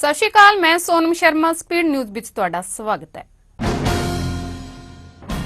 ਸਤਿ ਸ਼੍ਰੀ ਅਕਾਲ, ਮੈਂ Sonam Sharma, speed news ਵਿੱਚ ਤੁਹਾਡਾ ਸਵਾਗਤ ਹੈ।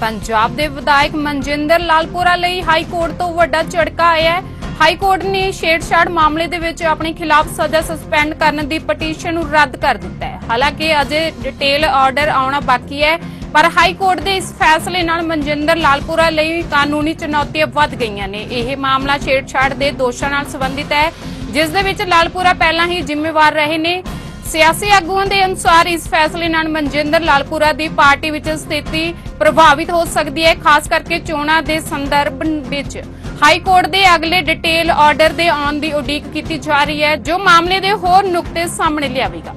ਪੰਜਾਬ ਦੇ ਵਿਧਾਇਕ ਮਨਜਿੰਦਰ ਲਾਲਪੁਰਾ ਲਈ ਹਾਈ ਕੋਰਟ ਤੋਂ ਵੱਡਾ ਝਟਕਾ ਆਇਆ ਹੈ। ਹਾਈ ਕੋਰਟ ਨੇ ਛੇੜਛਾੜ ਮਾਮਲੇ ਦੇ ਵਿੱਚ ਆਪਣੇ ਖਿਲਾਫ ਸਜ਼ਾ ਸਸਪੈਂਡ ਕਰਨ ਦੀ ਪਟੀਸ਼ਨ ਨੂੰ ਰੱਦ ਕਰ ਦਿੱਤਾ ਹੈ। ਹਾਲਾਂਕਿ ਅਜੇ ਡਿਟੇਲ ਆਰਡਰ ਆਉਣਾ ਬਾਕੀ ਹੈ, ਪਰ ਹਾਈ ਕੋਰਟ ਦੇ ਇਸ ਫੈਸਲੇ ਨਾਲ ਮਨਜਿੰਦਰ ਲਾਲਪੁਰਾ ਲਈ ਕਾਨੂੰਨੀ ਚੁਣੌਤੀਆਂ ਵੱਧ ਗਈਆਂ ਨੇ। ਇਹ ਮਾਮਲਾ ਛੇੜਛਾੜ ਦੇ ਦੋਸ਼ਾਂ ਨਾਲ ਸੰਬੰਧਿਤ ਹੈ, ਜਿਸ ਦੇ ਵਿੱਚ ਲਾਲਪੁਰਾ ਪਹਿਲਾਂ ਹੀ ਜ਼ਿੰਮੇਵਾਰ ਰਹੇ ਨੇ। ਸਿਆਸੀ ਆਗੂਆਂ ਦੇ ਅਨੁਸਾਰ ਇਸ ਫੈਸਲੇ ਨਾਲ ਮਨਜਿੰਦਰ ਲਾਲਪੁਰਾ ਦੀ ਪਾਰਟੀ ਵਿੱਚ ਸਥਿਤੀ ਪ੍ਰਭਾਵਿਤ ਹੋ ਸਕਦੀ ਹੈ, ਖਾਸ ਕਰਕੇ ਚੋਣਾਂ ਦੇ ਸੰਦਰਭ ਵਿੱਚ। ਹਾਈ ਕੋਰਟ ਦੇ ਅਗਲੇ ਡਿਟੇਲ ਆਰਡਰ ਦੇ ਆਉਣ ਦੀ ਉਡੀਕ ਕੀਤੀ ਜਾ ਰਹੀ ਹੈ, ਜੋ ਮਾਮਲੇ ਦੇ ਹੋਰ ਨੁਕਤੇ ਸਾਹਮਣੇ ਲਿਆਵੇਗਾ।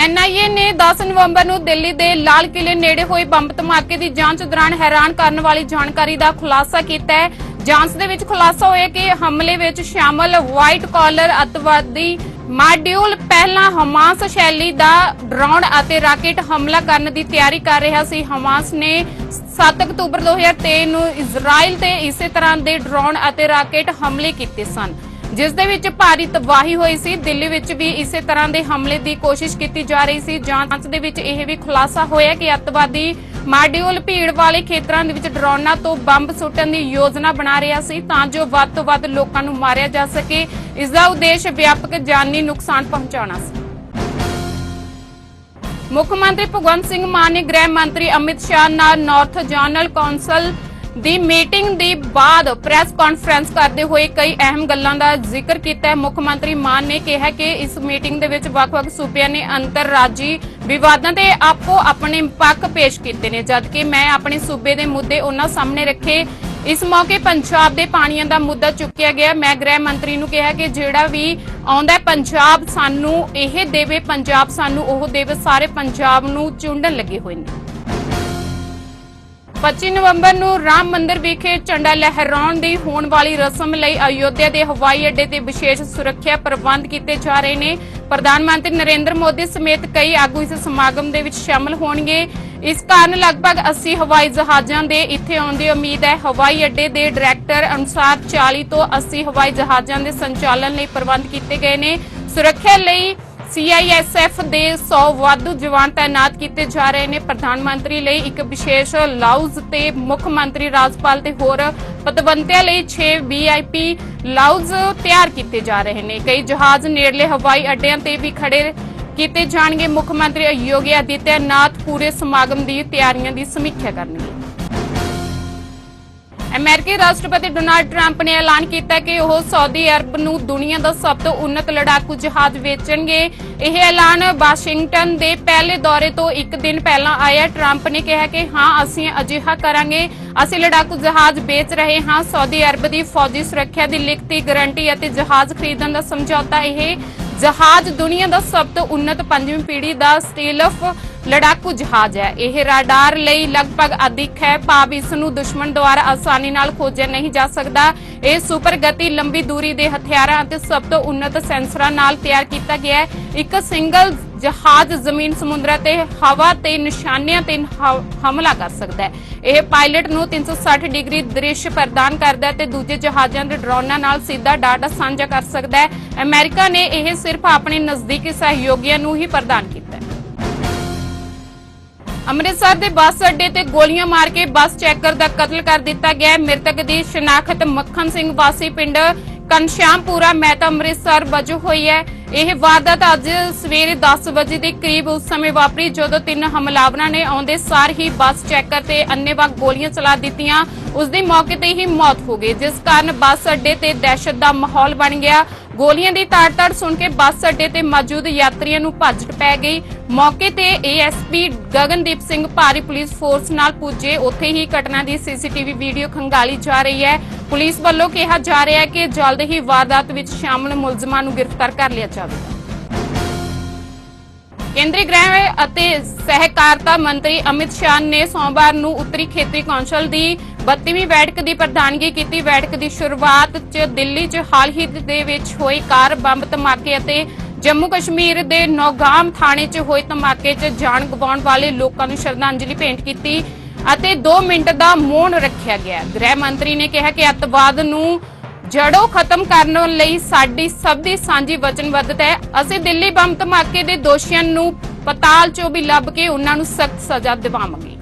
ਐਨਆਈਏ ਨੇ 10 ਨਵੰਬਰ ਨੂੰ ਦਿੱਲੀ ਦੇ ਲਾਲ ਕਿਲੇ ਨੇੜੇ ਹੋਏ ਬੰਬ ਧਮਾਕੇ ਦੀ ਜਾਂਚ ਦੌਰਾਨ ਹੈਰਾਨ ਕਰਨ ਵਾਲੀ ਜਾਣਕਾਰੀ ਦਾ ਖੁਲਾਸਾ ਕੀਤਾ ਹੈ। ਜਾਂਚ ਦੇ ਵਿੱਚ ਖੁਲਾਸਾ ਹੋਇਆ ਕਿ ਹਮਲੇ ਵਿੱਚ ਸ਼ਾਮਲ ਵਾਈਟ ਕਾਲਰ ਅਤਵਾਦੀ ਮਾਡਿਊਲ ਪਹਿਲਾਂ ਹਮਾਸ ਸ਼ੈਲੀ ਦਾ ਡਰੋਨ ਅਤੇ ਰਾਕੇਟ ਹਮਲਾ ਕਰਨ ਦੀ ਤਿਆਰੀ ਕਰ ਰਿਹਾ ਸੀ। ਹਮਾਸ ਨੇ 7 ਅਕਤੂਬਰ 2023 ਨੂੰ ਇਜ਼ਰਾਈਲ ਤੇ ਇਸੇ ਤਰ੍ਹਾਂ ਦੇ ਡਰੋਨ ਅਤੇ ਰਾਕੇਟ ਹਮਲੇ ਕੀਤੇ ਸਨ, ਜਿਸ ਦੇ ਵਿੱਚ ਭਾਰੀ ਤਬਾਹੀ ਹੋਈ ਸੀ। ਦਿੱਲੀ ਵਿੱਚ ਵੀ ਇਸੇ ਤਰ੍ਹਾਂ ਦੇ ਹਮਲੇ ਦੀ ਕੋਸ਼ਿਸ਼ ਕੀਤੀ ਜਾ ਰਹੀ ਸੀ। ਜਾਂਚ ਦੇ ਵਿੱਚ ਇਹ ਵੀ ਖੁਲਾਸਾ ਹੋਇਆ ਕਿ ਅੱਤਵਾਦੀ ਮਾਡਿਊਲ ਭੀੜ ਵਾਲੇ ਖੇਤਰਾਂ ਦੇ ਵਿੱਚ ਡਰੋਨਾਂ ਤੋਂ ਬੰਬ ਸੁੱਟਣ ਦੀ ਯੋਜਨਾ ਬਣਾ ਰਿਹਾ ਸੀ ਤਾਂ ਜੋ ਵੱਧ ਤੋਂ ਵੱਧ ਲੋਕਾਂ ਨੂੰ ਮਾਰਿਆ ਜਾ ਸਕੇ। ਇਸ ਦਾ ਉਦੇਸ਼ ਵਿਆਪਕ ਜਾਨੀ ਨੁਕਸਾਨ ਪਹੁੰਚਾਉਣਾ ਸੀ। ਮੁੱਖ ਮੰਤਰੀ ਭਗਵੰਤ ਸਿੰਘ ਮਾਨ ਨੇ ਗ੍ਰਹਿ ਮੰਤਰੀ ਅਮਿਤ ਸ਼ਾਹ ਨਾਲ ਨਾਰਥ ਜਨਰਲ ਕੌਂਸਲ ਦੀ ਮੀਟਿੰਗ ਦੇ ਬਾਅਦ ਪ੍ਰੈਸ ਕਾਨਫਰੰਸ ਕਰਦੇ ਹੋਏ ਕਈ ਅਹਿਮ ਗੱਲਾਂ ਦਾ ਜ਼ਿਕਰ ਕੀਤਾ। ਹੈ ਮੁੱਖ ਮੰਤਰੀ ਮਾਨ ਨੇ ਕਿਹਾ ਕਿ ਇਸ ਮੀਟਿੰਗ ਦੇ ਵਿੱਚ ਵੱਖ-ਵੱਖ ਸੂਬਿਆਂ ਨੇ ਅੰਤਰਰਾਜੀ ਵਿਵਾਦਾਂ ਤੇ ਆਪੋ ਆਪਣੇ ਪੱਖ ਪੇਸ਼ ਕੀਤੇ ਨੇ, ਜਦਕਿ ਮੈਂ ਆਪਣੇ ਸੂਬੇ ਦੇ ਮੁੱਦੇ ਉਹਨਾਂ ਸਾਹਮਣੇ ਰੱਖੇ। ਇਸ ਮੌਕੇ ਪੰਜਾਬ ਦੇ ਪਾਣੀਆਂ ਦਾ ਮੁੱਦਾ ਚੁੱਕਿਆ ਗਿਆ। ਮੈਂ ਗ੍ਰਹਿ ਮੰਤਰੀ ਨੂੰ ਕਿਹਾ ਕਿ ਜਿਹੜਾ ਵੀ ਆਉਂਦਾ ਪੰਜਾਬ ਸਾਨੂੰ ਇਹ ਦੇਵੇ, ਪੰਜਾਬ ਸਾਨੂੰ ਉਹ ਦੇਵੇ, ਸਾਰੇ ਪੰਜਾਬ ਨੂੰ ਚੁੰਡਣ ਲੱਗੇ ਹੋਏ ਨੇ। 25 ਨਵੰਬਰ ਨੂੰ ਰਾਮ ਮੰਦਿਰ ਵਿਖੇ ਝੰਡਾ ਲਹਿਰਾਉਣ ਦੀ ਹੋਣ ਵਾਲੀ ਰਸਮ ਲਈ ਅਯੋਧਿਆ ਦੇ ਹਵਾਈ ਅੱਡੇ ਤੇ ਵਿਸ਼ੇਸ਼ ਸੁਰੱਖਿਆ ਪ੍ਰਬੰਧ ਕੀਤੇ ਜਾ ਰਹੇ ਨੇ। ਪ੍ਰਧਾਨ ਮੰਤਰੀ ਨਰਿੰਦਰ ਮੋਦੀ ਸਮੇਤ ਕਈ ਆਗੂ ਇਸ ਸਮਾਗਮ ਦੇ ਵਿੱਚ ਸ਼ਾਮਲ ਹੋਣਗੇ। ਇਸ ਕਾਰਨ ਲਗਭਗ 80 ਹਵਾਈ ਜਹਾਜ਼ਾਂ ਦੇ ਇੱਥੇ ਆਉਣ ਦੀ ਉਮੀਦ ਹੈ। ਹਵਾਈ ਅੱਡੇ ਦੇ ਡਾਇਰੈਕਟਰ ਅਨੁਸਾਰ 40 ਤੋਂ 80 ਹਵਾਈ ਜਹਾਜ਼ਾਂ ਦੇ ਸੰਚਾਲਨ ਲਈ ਪ੍ਰਬੰਧ ਕੀਤੇ ਗਏ ਨੇ। ਸੁਰੱਖਿਆ ਲਈ ਸੀਆਈਐਸਐਫ ਦੇ 100 ਵਾਧੂ ਜਵਾਨ ਤਾਇਨਾਤ ਕੀਤੇ ਜਾ ਰਹੇ ਨੇ। ਪ੍ਰਧਾਨ ਮੰਤਰੀ ਲਈ ਇੱਕ ਵਿਸ਼ੇਸ਼ ਲਾਊਜ਼ ਤੇ ਮੁੱਖ ਮੰਤਰੀ ਰਾਜਪਾਲ ਤੇ ਹੋਰ ਪਤਵੰਤਿਆਂ ਲਈ 6 ਵੀਆਈਪੀ ਲਾਊਜ਼ ਤਿਆਰ ਕੀਤੇ ਜਾ ਰਹੇ ਨੇ। ਕਈ ਜਹਾਜ਼ ਨੇੜਲੇ ਹਵਾਈ ਅੱਡਿਆਂ ਤੇ ਵੀ ਖੜੇ ਕੀਤੇ ਜਾਣਗੇ। ਮੁੱਖ ਮੰਤਰੀ ਯੋਗੀ ਆਦਿੱਤਿਆਨਾਥ ਪੂਰੇ ਸਮਾਗਮ ਦੀ ਤਿਆਰੀਆਂ ਦੀ ਸਮੀਖਿਆ ਕਰਨਗੇ। ਅਮਰੀਕੀ ਰਾਸ਼ਟਰਪਤੀ ਡੋਨਾਲਡ ਟਰੰਪ ਨੇ ਐਲਾਨ ਕੀਤਾ ਕਿ ਉਹ ਸਾਊਦੀ ਅਰਬ ਨੂੰ ਦੁਨੀਆ ਦਾ ਸਭ ਤੋਂ ਉન્નਤ ਲੜਾਕੂ ਜਹਾਜ਼ ਵੇਚਣਗੇ। ਇਹ ਐਲਾਨ ਵਾਸ਼ਿੰਗਟਨ ਦੇ ਪਹਿਲੇ ਦੌਰੇ ਤੋਂ ਇੱਕ ਦਿਨ ਪਹਿਲਾਂ ਆਇਆ। ਟਰੰਪ ਨੇ ਕਿਹਾ ਕਿ ਹਾਂ, ਅਸੀਂ ਅਜਿਹਾ ਕਰਾਂਗੇ। ਅਸੀਂ ਲੜਾਕੂ ਜਹਾਜ਼ ਵੇਚ ਰਹੇ ਹਾਂ। ਸਾਊਦੀ ਅਰਬ ਦੀ ਫੌਜੀ ਸੁਰੱਖਿਆ ਦੀ ਲਿਖਤੀ ਗਾਰੰਟੀ ਅਤੇ ਜਹਾਜ਼ ਖਰੀਦਣ ਦਾ ਸਮਝੌਤਾ ਇਹ ਜਹਾਜ਼ ਦੁਨੀਆ ਦਾ ਸਭ ਤੋਂ ਉੱਨਤ ਪੰਜਵੀਂ ਪੀੜ੍ਹੀ ਦਾ ਸਟੇਲਫ ਲੜਾਕੂ ਜਹਾਜ਼ ਹੈ। ਇਹ ਰਾਡਾਰ ਲਈ ਲਗਭਗ ਅਧਿਕ ਹੈ। ਭਾਵ ਇਸ ਨੂੰ ਦੁਸ਼ਮਣ ਦੁਆਰਾ ਆਸਾਨੀ ਨਾਲ ਖੋਜਿਆ ਨਹੀਂ ਜਾ ਸਕਦਾ। ਇਹ ਸੁਪਰ ਗਤੀ ਲੰਬੀ ਦੂਰੀ ਦੇ ਹਥਿਆਰਾਂ ਅਤੇ ਸਭ ਤੋਂ ਉੱਨਤ ਸੈਂਸਰਾਂ ਨਾਲ ਤਿਆਰ ਕੀਤਾ ਗਿਆ ਹੈ। ਇੱਕ ਸਿੰਗਲ ਜਹਾਜ਼ ਜ਼ਮੀਨ ਸਮੁੰਦਰਾਂ ਤੇ, ਹਵਾ ਤੇ, ਨਿਸ਼ਾਨਿਆਂ ਤੇ ਹਮਲਾ ਕਰ ਸਕਦਾ ਹੈ। ਇਹ ਪਾਇਲਟ ਨੂੰ 360 ਡਿਗਰੀ ਦ੍ਰਿਸ਼ ਪ੍ਰਦਾਨ ਕਰਦਾ ਹੈ ਤੇ ਦੂਜੇ ਜਹਾਜ਼ਾਂ ਦੇ ਡਰੋਨਾਂ ਨਾਲ ਸਿੱਧਾ ਡਾਟਾ ਸਾਂਝਾ ਕਰ ਸਕਦਾ ਹੈ। ਅਮਰੀਕਾ ਨੇ ਇਹ ਸਿਰਫ ਆਪਣੇ ਨਜ਼ਦੀਕੀ ਸਹਿਯੋਗੀਆਂ ਨੂੰ ਹੀ ਪ੍ਰਦਾਨ ਕੀਤਾ ਹੈ। ਅੰਮ੍ਰਿਤਸਰ ਦੇ ਬੱਸ ਅੱਡੇ ਤੇ ਗੋਲੀਆਂ ਮਾਰ ਕੇ ਬੱਸ ਚੈਕਰ ਦਾ ਕਤਲ ਕਰ ਦਿੱਤਾ ਗਿਆ ਹੈ। ਮ੍ਰਿਤਕ ਦੀ ਸ਼ਨਾਖਤ ਮੱਖਣ ਸਿੰਘ ਵਾਸੀ ਪਿੰਡ ਕਨਸ਼ਾਮਪੁਰਾ ਮਹਿਤਾ ਅੰਮ੍ਰਿਤਸਰ ਵਜੋਂ ਹੋਈ ਹੈ। ਇਹ ਵਾਰਦਾਤ ਅੱਜ ਸਵੇਰੇ 10 ਵਜੇ ਦੇ ਕਰੀਬ ਉਸ ਸਮੇਂ ਵਾਪਰੀ, ਜਦੋਂ ਤਿੰਨ ਹਮਲਾਵਰਾਂ ਨੇ ਆਉਂਦੇ ਸਾਰ ਹੀ ਬੱਸ ਚੈਕਰ ਤੇ ਅੰਨੇਵਾਹ ਗੋਲੀਆਂ ਚਲਾ ਦਿੱਤੀਆਂ। ਉਸ ਦੀ ਮੌਕੇ ਤੇ ਹੀ ਮੌਤ ਹੋ ਗਈ, ਜਿਸ ਕਾਰਨ ਬੱਸ ਅੱਡੇ ਤੇ ਦਹਿਸ਼ਤ ਦਾ ਮਾਹੌਲ ਬਣ ਗਿਆ। ਗੋਲੀਆਂ ਦੀ ਤਾੜ-ਤਾੜ ਸੁਣ ਕੇ ਬੱਸ ਅੱਡੇ ਤੇ ਮੌਜੂਦ ਯਾਤਰੀਆਂ ਨੂੰ ਭੱਜ ਪੈ ਗਈ। ਮੌਕੇ ਤੇ ਏਐਸਪੀ ਗਗਨਦੀਪ ਸਿੰਘ ਭਾਰੀ ਪੁਲਿਸ ਫੋਰਸ ਨਾਲ ਪੁੱਜੇ। ਉੱਥੇ ਹੀ ਘਟਨਾ ਦੀ ਸੀਸੀਟੀਵੀ ਵੀਡੀਓ ਖੰਗਾਲੀ ਜਾ ਰਹੀ ਹੈ। ਪੁਲਿਸ ਵੱਲੋਂ ਕਿਹਾ ਜਾ ਰਿਹਾ ਹੈ ਕਿ ਜਲਦ ਹੀ ਵਾਰਦਾਤ ਵਿੱਚ ਸ਼ਾਮਲ ਮੁਲਜ਼ਮਾਂ ਨੂੰ ਗ੍ਰਿਫਤਾਰ ਕਰ ਲਿਆ ਜਾਵੇਗਾ ਕੇਂਦਰੀ ਗ੍ਰਹਿ ਅਤੇ ਸਹਿਕਾਰਤਾ ਮੰਤਰੀ ਅਮਿਤ ਸ਼ਾਹ ਨੇ ਸੋਮਵਾਰ ਨੂੰ ਉੱਤਰੀ ਖੇਤਰੀ ਕੌਂਸਲ ਦੀ 32ਵੀਂ ਬੈਠਕ ਦੀ ਪ੍ਰਧਾਨਗੀ ਕੀਤੀ। ਬੈਠਕ ਦੀ ਸ਼ੁਰੂਆਤ 'ਚ ਦਿੱਲੀ 'ਚ ਹਾਲ ਹੀ ਦੇ ਵਿੱਚ ਹੋਏ ਕਾਰ ਬੰਬ ਧਮਾਕੇ ਅਤੇ ਜੰਮੂ ਕਸ਼ਮੀਰ ਦੇ ਨੌਗਾਮ ਥਾਣੇ 'ਚ ਹੋਏ ਧਮਾਕੇ 'ਚ ਜਾਨ ਗਵਾਉਣ ਵਾਲੇ ਲੋਕਾਂ ਨੂੰ ਸ਼ਰਧਾਂਜਲੀ ਭੇਂਟ ਕੀਤੀ। ਅਤੇ 2 ਮਿੰਟ ਦਾ ਮੌਨ ਰੱਖਿਆ ਗਿਆ। ਗ੍ਰਹਿ ਮੰਤਰੀ ਨੇ ਕਿਹਾ ਕਿ ਅੱਤਵਾਦ ਨੂੰ ਜੜੋਂ ਖਤਮ ਕਰਨ ਲਈ ਸਾਡੀ ਸਭ ਦੀ ਸਾਂਝੀ ਵਚਨਬੱਧਤਾ ਹੈ। ਅਸੀਂ ਦਿੱਲੀ ਬੰਬ ਧਮਾਕੇ ਦੇ ਦੋਸ਼ੀਆਂ ਨੂੰ ਪਤਾਲ ਚੋਂ ਵੀ ਲੱਭ ਕੇ ਉਹਨਾਂ ਨੂੰ ਸਖਤ ਸਜ਼ਾ ਦਿਵਾਵਾਂਗੇ।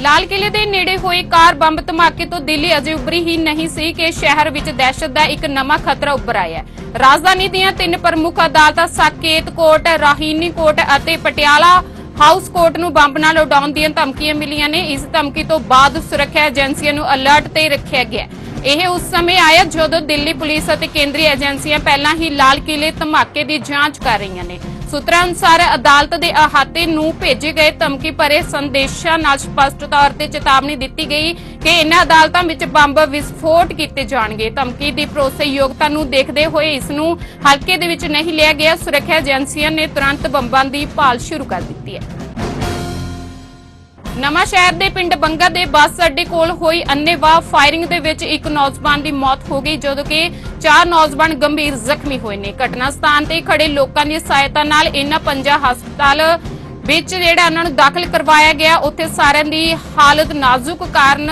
ਲਾਲ ਕਿਲੇ ਦੇ ਨੇੜੇ ਹੋਏ ਕਾਰ ਬੰਬ ਧਮਾਕੇ ਤੋਂ ਦਿੱਲੀ ਅਜੇ ਉਭਰੀ ਹੀ ਨਹੀਂ ਸੀ ਕਿ ਸ਼ਹਿਰ ਵਿੱਚ ਦਹਿਸ਼ਤ ਦਾ ਇੱਕ ਨਵਾਂ ਖਤਰਾ ਉੱਭਰ ਆਇਆ ਰਾਜਧਾਨੀ ਦੀਆਂ ਤਿੰਨ ਪ੍ਰਮੁੱਖ ਅਦਾਲਤਾਂ, ਸਾਕੇਤ ਕੋਟ ਰਾਹੀਨੀ ਕੋਟ ਅਤੇ ਪਟਿਆਲਾ ਹਾਊਸ ਕੋਰਟ ਨੂੰ ਬੰਬ ਨਾਲ ਉਡਾਉਣ ਦੀਆਂ ਧਮਕੀਆਂ ਮਿਲੀਆਂ ਨੇ। ਇਸ ਧਮਕੀ ਤੋਂ ਬਾਅਦ ਸੁਰੱਖਿਆ ਏਜੰਸੀਆਂ ਨੂੰ ਅਲਰਟ ਤੇ ਰੱਖਿਆ ਗਿਆ। ਇਹ ਉਸ ਸਮੇਂ ਆਇਆ ਜਦੋਂ ਦਿੱਲੀ ਪੁਲਿਸ ਅਤੇ ਕੇਂਦਰੀ ਏਜੰਸੀਆਂ ਪਹਿਲਾਂ ਹੀ ਲਾਲ ਕਿਲੇ ਧਮਾਕੇ ਦੀ ਜਾਂਚ ਕਰ ਰਹੀਆਂ ਨੇ। ਸੂਤਰਾਂ ਅਨੁਸਾਰ ਅਦਾਲਤ ਦੇ ਅਹਾਤੇ ਨੂੰ ਭੇਜੇ ਗਏ ਧਮਕੀ ਭਰੇ ਸੰਦੇਸ਼ਾਂ ਨਾਲ ਸਪਸ਼ਟ ਤੌਰ ਤੇ ਚੇਤਾਵਨੀ ਦਿੱਤੀ ਗਈ ਕਿ ਇਹਨਾਂ ਅਦਾਲਤਾਂ ਵਿੱਚ ਬੰਬ ਵਿਸਫੋਟ ਕੀਤੇ ਜਾਣਗੇ। ਧਮਕੀ ਦੀ ਭਰੋਸੇਯੋਗਤਾ ਨੂੰ ਦੇਖਦੇ ਹੋਏ ਇਸ ਨੂੰ ਹਲਕੇ ਦੇ ਵਿੱਚ ਨਹੀਂ ਲਿਆ ਗਿਆ। ਸੁਰੱਖਿਆ ਏਜੰਸੀਆਂ ਨੇ ਤੁਰੰਤ ਬੰਬਾਂ ਦੀ ਭਾਲ ਸ਼ੁਰੂ ਕਰ ਦਿੱਤੀ ਹੈ। ਨਵਾਂ ਸ਼ਹਿਰ ਦੇ ਪਿੰਡ ਬੰਗਾ ਦੇ ਬੱਸ ਅੱਡੇ ਕੋਲ ਹੋਈ ਅੰਨੇਵਾਹ ਫਾਇਰਿੰਗ ਦੇ ਵਿੱਚ ਇੱਕ ਨੌਜਵਾਨ ਦੀ ਮੌਤ ਹੋ ਗਈ, ਜਦੋਂ ਕਿ ਚਾਰ ਨੌਜਵਾਨ ਗੰਭੀਰ ਜ਼ਖਮੀ ਹੋਏ ਨੇ। ਘਟਨਾ ਸਥਾਨ ਤੇ ਖੜੇ ਲੋਕਾਂ ਦੀ ਸਹਾਇਤਾ ਨਾਲ ਇਹਨਾਂ ਪੰਜਾਂ ਹਸਪਤਾਲ ਵਿੱਚ ਜਿਹੜਾ ਉਹਨਾਂ ਨੂੰ ਦਾਖਲ ਕਰਵਾਇਆ ਗਿਆ, ਉੱਥੇ ਸਾਰਿਆਂ ਦੀ ਹਾਲਤ ਨਾਜ਼ੁਕ ਕਾਰਨ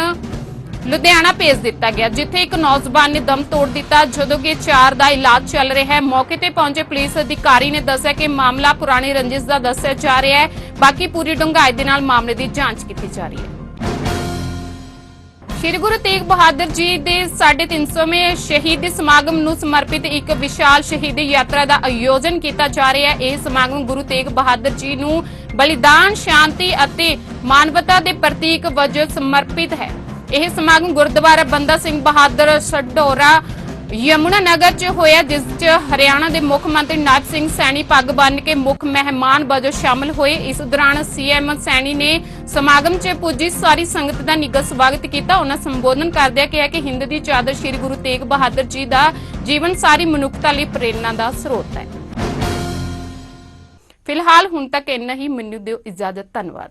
ਲੁਧਿਆਣਾ ਭੇਜ ਦਿੱਤਾ ਗਿਆ। ਜਿੱਥੇ ਇੱਕ ਨੌਜਵਾਨ ਨੇ ਦਮ ਤੋੜ ਦਿੱਤਾ। ਜਦੋਂ ਕਿ ਚਾਰ ਦਾ ਇਲਾਜ ਚੱਲ ਰਿਹਾ ਹੈ। ਮੌਕੇ ਤੇ ਪਹੁੰਚੇ ਪੁਲਿਸ ਅਧਿਕਾਰੀ ਨੇ ਦੱਸਿਆ ਕਿ ਮਾਮਲਾ ਪੁਰਾਣੀ ਰੰਜਿਸ਼ ਦਾ ਦੱਸਿਆ ਜਾ ਰਿਹਾ ਹੈ। ਬਾਕੀ ਪੂਰੀ ਡੂੰਘਾਈ ਦੇ ਨਾਲ ਮਾਮਲੇ ਦੀ ਜਾਂਚ ਕੀਤੀ ਜਾ ਰਹੀ ਹੈ। ਸ਼੍ਰੀ ਗੁਰੂ ਤੇਗ ਬਹਾਦਰ ਜੀ ਦੇ 350ਵੇਂ ਸ਼ਹੀਦੀ ਸਮਾਗਮ ਨੂੰ ਸਮਰਪਿਤ ਇੱਕ ਵਿਸ਼ਾਲ ਸ਼ਹੀਦੀ ਯਾਤਰਾ ਦਾ ਆਯੋਜਨ ਕੀਤਾ ਜਾ ਰਿਹਾ ਹੈ। ਇਹ ਸਮਾਗਮ ਗੁਰੂ ਤੇਗ ਬਹਾਦਰ ਜੀ ਨੂੰ ਬਲੀਦਾਨ, ਸ਼ਾਂਤੀ ਅਤੇ ਮਾਨਵਤਾ ਦੇ ਪ੍ਰਤੀਕ ਵਜੋਂ ਸਮਰਪਿਤ ਹੈ। ਇਹ ਸਮਾਗਮ ਗੁਰਦੁਆਰਾ ਬੰਦਾ ਸਿੰਘ ਬਹਾਦਰ ਸਡੋਰਾ ਯਮੁਨਾ ਨਗਰ 'ਚ ਹੋਇਆ, ਜਿਸ 'ਚ ਹਰਿਆਣਾ ਦੇ ਮੁੱਖ ਮੰਤਰੀ ਨਾਇਬ ਸਿੰਘ ਸੈਣੀ ਪੱਗ ਬੰਨ ਕੇ ਮੁੱਖ ਮਹਿਮਾਨ ਵਜੋਂ ਸ਼ਾਮਲ ਹੋਏ। ਇਸ ਦੌਰਾਨ ਸੀਐਮ ਸੈਣੀ ਨੇ ਸਮਾਗਮ 'ਚ ਪੁੱਜੀ ਸਾਰੀ ਸੰਗਤ ਦਾ ਨਿੱਘਾ ਸਵਾਗਤ ਕੀਤਾ। ਉਹਨਾਂ ਸੰਬੋਧਨ ਕਰਦਿਆਂ ਕਿਹਾ ਕਿ ਹਿੰਦ ਦੀ ਚਾਦਰ ਸ੍ਰੀ ਗੁਰੂ ਤੇਗ ਬਹਾਦਰ ਜੀ ਦਾ ਜੀਵਨ ਸਾਰੀ ਮਨੁੱਖਤਾ ਲਈ ਪ੍ਰੇਰਣਾ ਦਾ ਸਰੋਤ ਹੈ। ਫਿਲਹਾਲ ਹੁਣ ਤੱਕ ਇੰਨਾ ਹੀ। ਮੈਨੂੰ ਦਿਓ ਇਜਾਜ਼ਤ। ਧੰਨਵਾਦ।